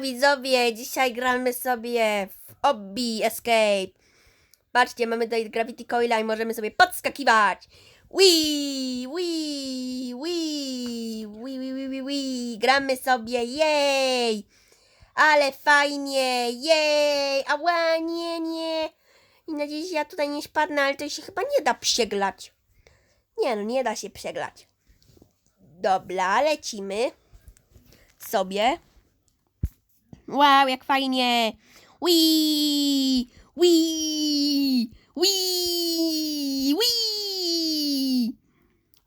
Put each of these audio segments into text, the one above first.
Widzowie, dzisiaj gramy sobie w Obby Escape. Patrzcie, mamy tutaj Gravity Coila i możemy sobie podskakiwać. Wii, wii, wii, wii, wii, wii, wii. Gramy sobie, jej! Ale fajnie, jej! Ała, nie, nie! I nadzieję, że ja tutaj nie spadnę, ale to się chyba nie da przeglać. Nie no, nie da się przeglać. Dobra, lecimy sobie. Wow, jak fajnie! Wii! Wii! Wii! Wii!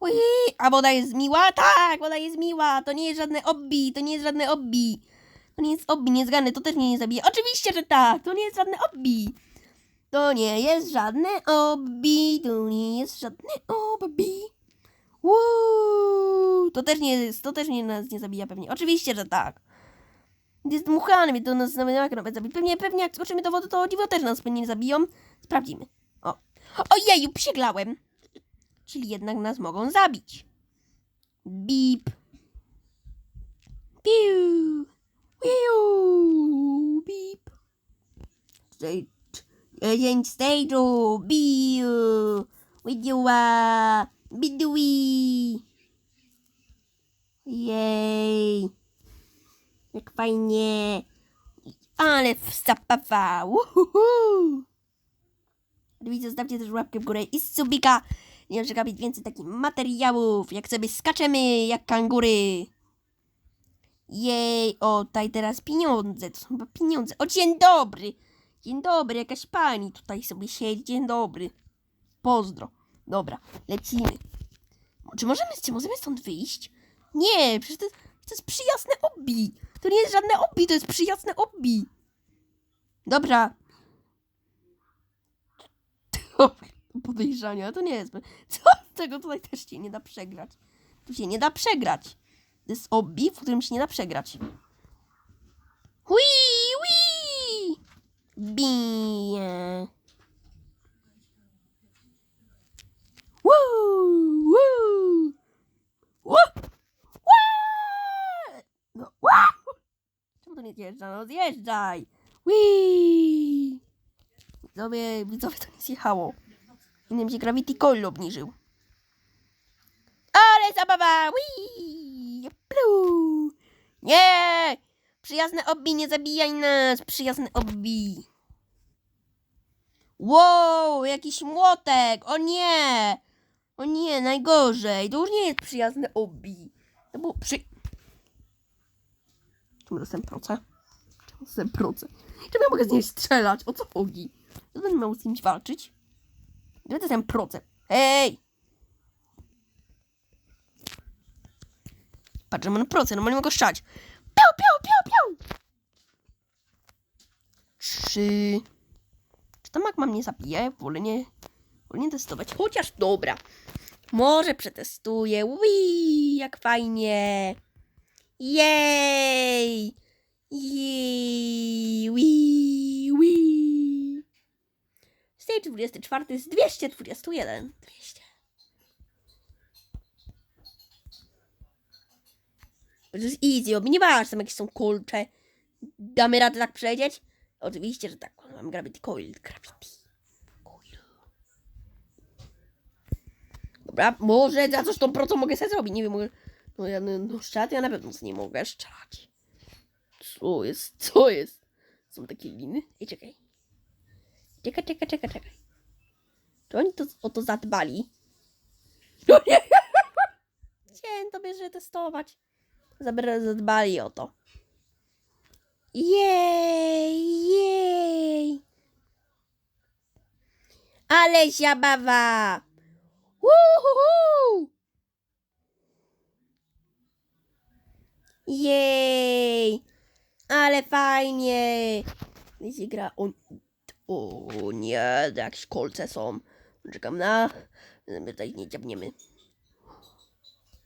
Wii! A woda jest miła? Tak, woda jest miła. To nie jest żadne obbi, to nie jest żadne obbi. To nie jest obbi, nie to też mnie nie zabije. Oczywiście, że tak, to nie jest żadne obbi. To nie jest żadne obbi, to nie jest żadne obbi. Woo! To też nie jest, to też nie nas nie zabija pewnie. Oczywiście, że tak. Jest dmuchany, więc to nas nawet nawet zabije. Pewnie, pewnie jak skoczymy do wody, to dziwo też nas pewnie nie zabiją. Sprawdzimy. O. Ojeju, przeglałem. Czyli jednak nas mogą zabić. Bip. Piu. Piu. Bip. Dzień stage'u. Biu. Widziła. Bidui. Jej. Jak fajnie. Ale wstapawa. Uhuhu. Widzę, zostawcie też łapkę w górę i subika. Nie wiem, gapić więcej takich materiałów, jak sobie skaczemy jak kangury. Jej, o, tutaj teraz pieniądze, to są chyba pieniądze. O, dzień dobry. Dzień dobry, jakaś pani tutaj sobie siedzi. Dzień dobry. Pozdro. Dobra, lecimy. Czy możemy, czy możemy stąd wyjść? Nie, przecież to to jest przyjazne obbi. To nie jest żadne obbi, to jest przyjazne obbi. Dobra. Podejrzania, to nie jest. Co? Tego tutaj też się nie da przegrać. Tu się nie da przegrać. To jest obbi, w którym się nie da przegrać. Hui, hui! Bije. Woo! Woo! Woo! Woo! No, to nie zjeżdża? No zjeżdżaj! Wii! Widzowie, widzowie to nie zjechało. Innym się Gravity Coil obniżył. Ale zabawa! Wii! Plu! Nie! Przyjazne obbi, nie zabijaj nas! Przyjazne obbi! Wow, jakiś młotek! O nie! O nie, najgorzej. To już nie jest przyjazne obbi. To było przy... Czemu dostałem proce? Czemu dostałem proce? Czemu ja mogę z niej strzelać? O co chodzi? To będę miał z kimś walczyć? Gdzie dostałem proce? Hej! Patrzę, mam proce, normalnie mogę strzelać. Piu, piu, piu, piu! Trzy... Czy to mak mam nie zabije? Wolę nie... Wolę nie testować. Chociaż dobra. Może przetestuję. Wii, jak fajnie. Jej! Jej! Wii, wii. Stage 24 jest 221. 200. To jest easy, obi nie tam jakieś są kulcze. Damy radę tak przejdzieć? Oczywiście, że tak. Mam gravity coil. Gravity. Coil. Dobra, może za coś tą procą mogę sobie zrobić. Nie wiem, mogę... No ja no, no szczat, ja na pewno nie mogę szczać. Co jest? Co jest? Są takie liny? I czekaj. Czekaj, czekaj, czekaj, czekaj. Czy oni to, o to zadbali? No nie! Chciałem to bierze testować. Zadbali o to. Jej, jej. Ale zabawa. Uhuhu. Jej. Ale fajnie. Jeśli gra o... O nie, jakieś kolce są. Czekam na... Tutaj nie dziabniemy.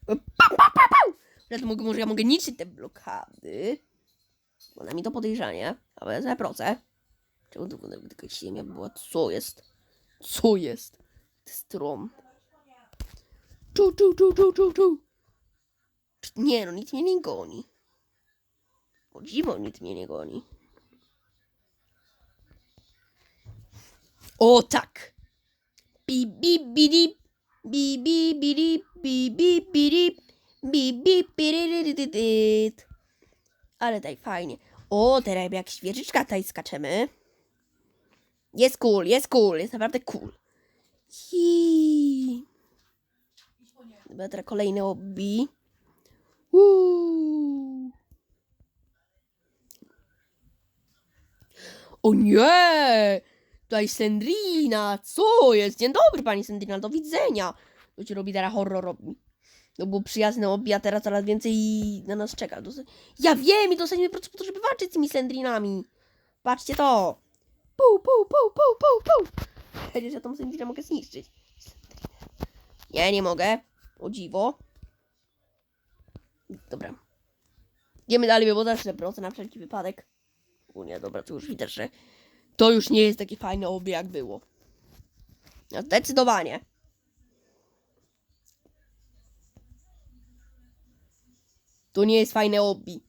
Pa, pa, pa, pa. Ja to mogę, może ja mogę niszczyć te blokady. Bo na mi to podejrzanie. Ale za proce. Czemu tu taka ziemia była? Co jest? Co jest strom. Czu, czu, czu, czu, czu, czu. Nie no, nic mnie nie goni. O dziwo, nic mnie nie goni. O tak! Bi bi bi di, bi bi bi bi bi bi. Ale daj fajnie. O, teraz jak świeczyczka tutaj skaczemy. Jest cool, jest cool, jest naprawdę cool. Hi. Dobra, teraz kolejne obbi. Uuu. O nie! Tutaj Sandrina, co jest? Dzień dobry pani Sandrina, do widzenia. To ci robi teraz horror robi. To było przyjazne obi, a teraz coraz więcej na nas czeka. Ja wiem i dostaniemy po prostu, żeby walczyć z tymi Sandrinami. Patrzcie to. Pu, pu, pu, pu, pu, pu. Przecież ja tą Sandrinę mogę zniszczyć. Nie, nie mogę. O dziwo. Dobra. Idziemy dalej, bo też proces na wszelki wypadek. Nie, dobra, to już widać, że to już nie jest takie fajne obie, jak było. No, zdecydowanie. To nie jest fajne obbi.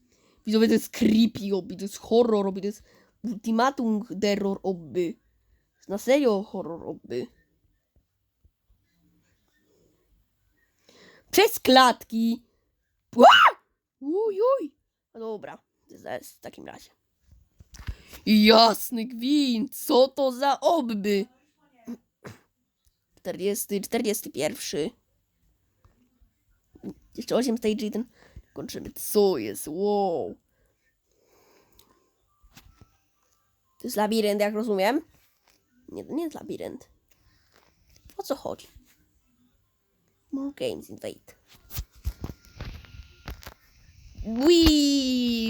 Widzowie, to jest creepy obbi, to jest horror obbi, to jest ultimatum terror jest na serio horror obby. Przez klatki. Ła! Uj, uj. No dobra, w takim razie. Jasny gwint, co to za obby? 40, 41. Jeszcze 8 stage 1. Kończymy. Co jest? Wow. To jest labirynt, jak rozumiem. Nie, to nie jest labirynt. O co chodzi? More games invade. Wii,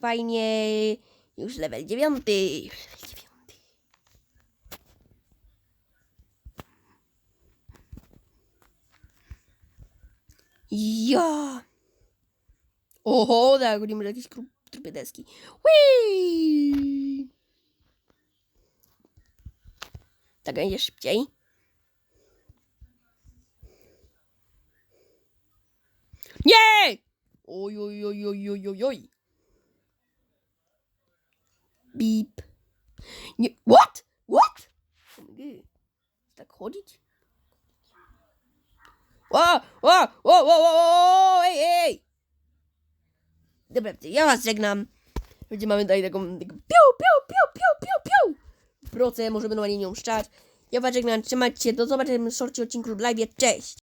fajnie. Już level dziewiąty. Już level dziewiąty. Ja. Oho, tak, będziemy jakieś trupy deski. Tak będzie szybciej. Nie! Oj, oj, oj, oj, oj, oj, oj. Beep. Nie, what? What? Tak chodzić? Ło, ło, ło, ło, ło, ło, ej, ej! Dobra, ja was żegnam. Będzie mamy tutaj taką, taką piu, piu, piu, piu, piu, piu. Proce, możemy normalnie nią szczać. Ja was żegnam, trzymajcie się, do zobaczenia w szorcie odcinku live, cześć!